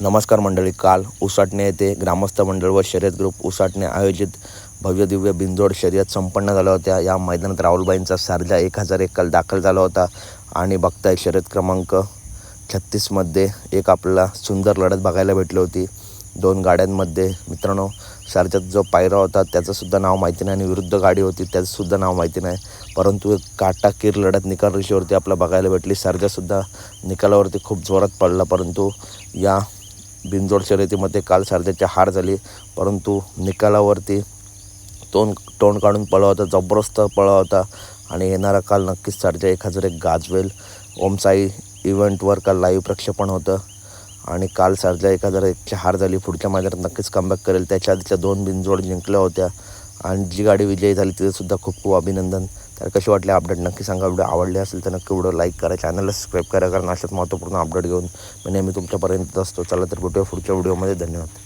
नमस्कार मंडळी काल उसाटणे येथे ग्रामस्थ मंडळ व शर्यत ग्रुप उसाटणे आयोजित भव्य दिव्य बिंजोड शर्यत संपन्न झाल्या होत्या. या मैदानात राहुलबाईंचा सारजा एक हजार एक काल दाखल झाला होता आणि बघताय शर्यत क्रमांक छत्तीसमध्ये एक आपल्याला सुंदर लढत बघायला भेटली होती. दोन गाड्यांमध्ये मित्रांनो सारच्यात जो पायरा होता त्याचंसुद्धा नाव माहिती नाही आणि विरुद्ध गाडी होती त्याचंसुद्धा नाव माहिती नाही. परंतु एक काटाकीर लढत निकाल रेषेवरती आपल्याला बघायला भेटली. सारजासुद्धा निकालावरती खूप जोरात पडला परंतु या बिनजोड शर्यतीमध्ये काल सारथ्याची हार झाली परंतु निकालावरती तोंड तोंड काढून पळा होता जबरदस्त पळा होता. आणि येणारा काल नक्कीच सारजा एक हजार एक गाजवेल. ओमसाई इव्हेंटवर काल लाईव्ह प्रक्षेपण होतं. आणि काल सारजा एक हजार एकची हार झाली पुढच्या मैदानात नक्कीच कमबॅक करेल. त्याच्या आधीच्या दोन बिनजोड जिंकल्या होत्या. आणि जी गाडी विजयी झाली तिथेसुद्धा खूप खूप अभिनंदन. तर कशी वाटली अपडेट नक्की सांगा. व्हिडिओ आवडले असेल तर नक्की व्हिडिओ लाईक करा. चॅनलला सबस्क्राईब करा कारण अशाच महत्त्वपूर्ण अपडेट घेऊन मी नेहमी तुमच्यापर्यंत असतो. चला तर भेटूया पुढच्या व्हिडिओमध्ये धन्यवाद.